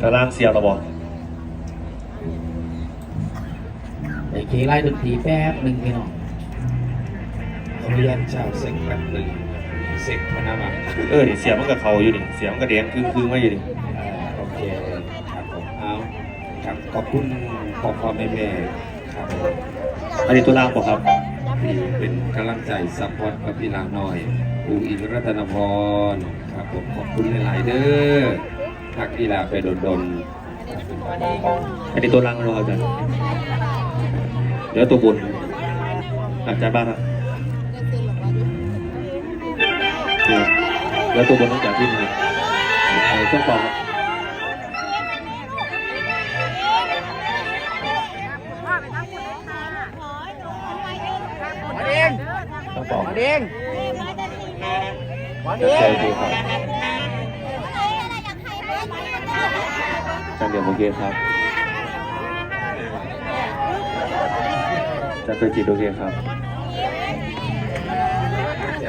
ตารางเสียบระบอกไอ้เคไล่ดนตรีแป๊บหนึ่งพี่น้องเรียนเจ้าเซ็กแป๊บหนึ่งเซ็กพนามาเออนี่เสียบมันกับเขาอยู่นี่เสียบมันกับแดงคือคือมาอยู่นี่อ่าโอเคครับผมเอาครับขอบคุณพ่อพ่อแม่แม่ครับผมอันนี้ตัวรางบอกครับที่เป็นกำลังใจซัพพอร์ตกับพี่ลาหน่อยอูอินรัตนพรครับผมขอบคุณหลาย ๆ เด้อ ทักกีฬาไปโดนอันนี้ตัวรางมันบอกอาจารย์เดี๋ยวตัวบนอาจารย์บ้างครับเนี่ยแล้วตัวบนต้องจากที่ไหนเอาเครื่องเป่าครับมาเองเครื่องเป่ามาเองมาเดี๋เอยวใจงดูครับอา จารย์เดียวโอเคครับจารย์เคยจิตโอเคครับ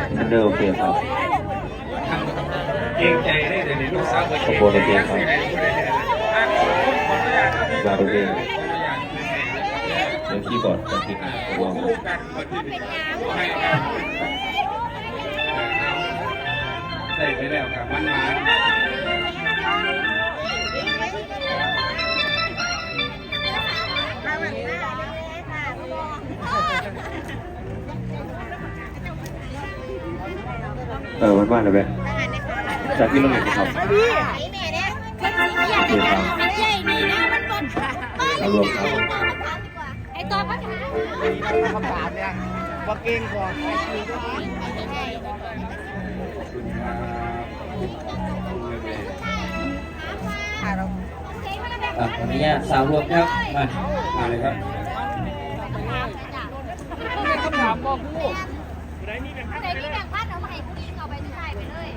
อาจารย์เดอร์โอเคครับเกรงใจได้แต่ในลูกสาวขอบคุณโอเคครับบาโอเคเดี๋ยวคีย์บอร์ดจะติดวางคู่กันคนที่ให้กันได้ไปแล้วกับมันมา เออวันว่านเลยแม่จากที่เราเห็นครับไอ้ตัวปัญหาคำถามเนี่ยมาเก่งกว่าอะขออนุญาตสาวรวมครับมามาเลยครับคำถามบอกลูกไหนมีแบ่งพัน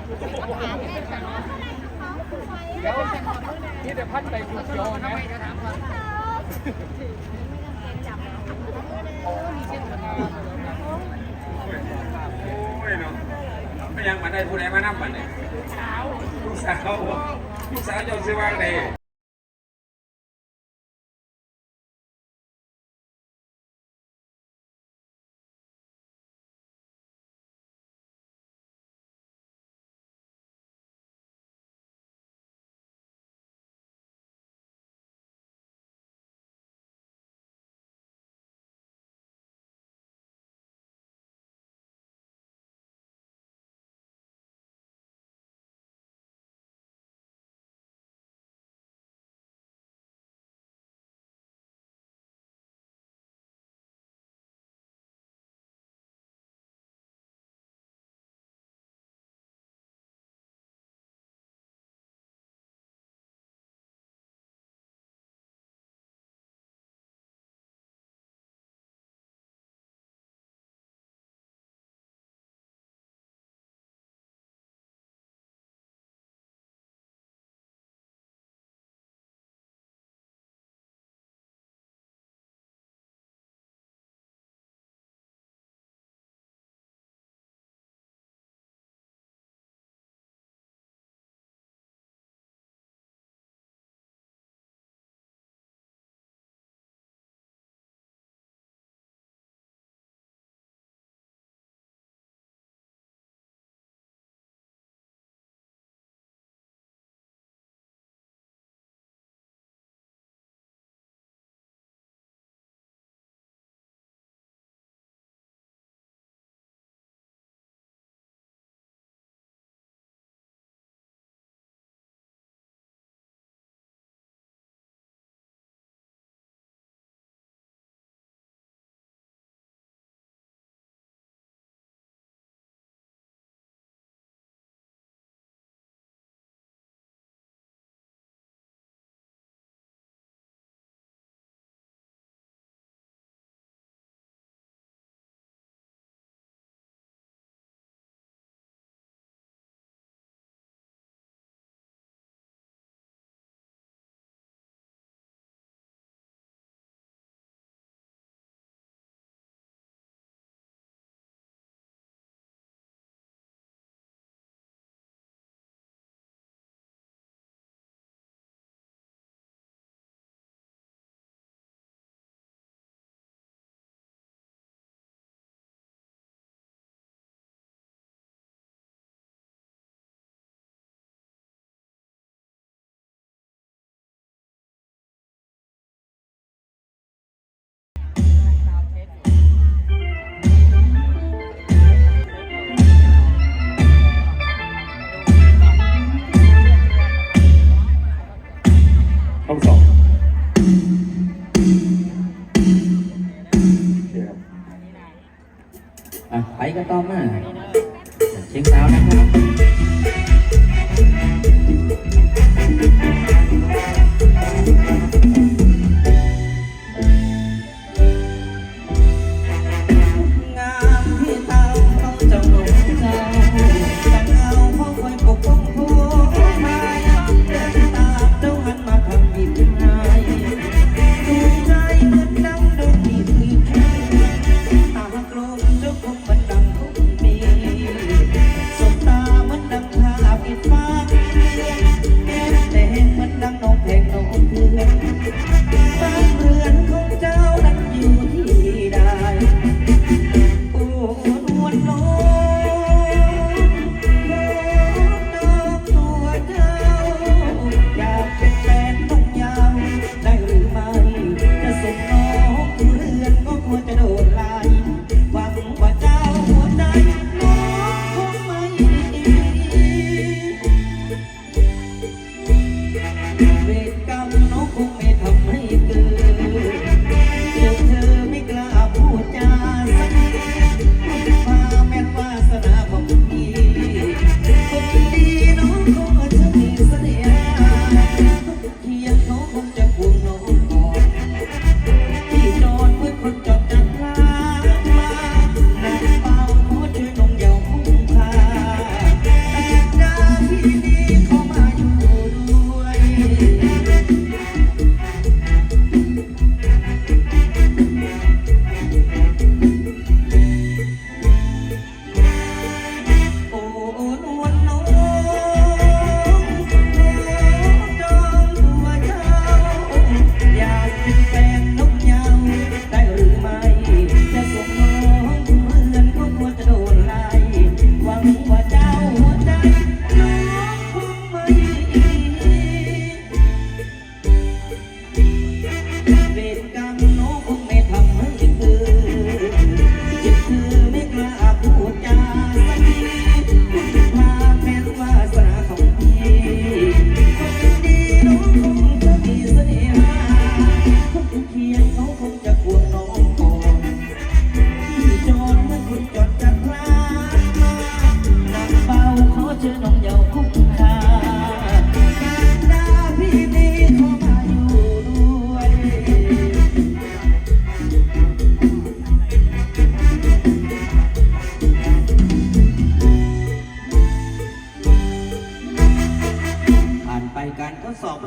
เลยถามเล่นแต่เนาะแล้วนี่แต่พัดไปคุณโยนะไม่ยังมาได้ผู้ใดมานั่งมันเนี่ยลูกสาวลูกสาวเจ้าซื้อวางเลย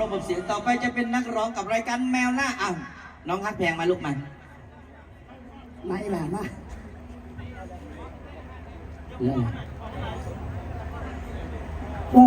ระบบเสียงต่อไปจะเป็นนักร้องกับรายการแมวหน้าอ่าน้องฮักแพงมาลูกมันมาอีหลานมาโอ้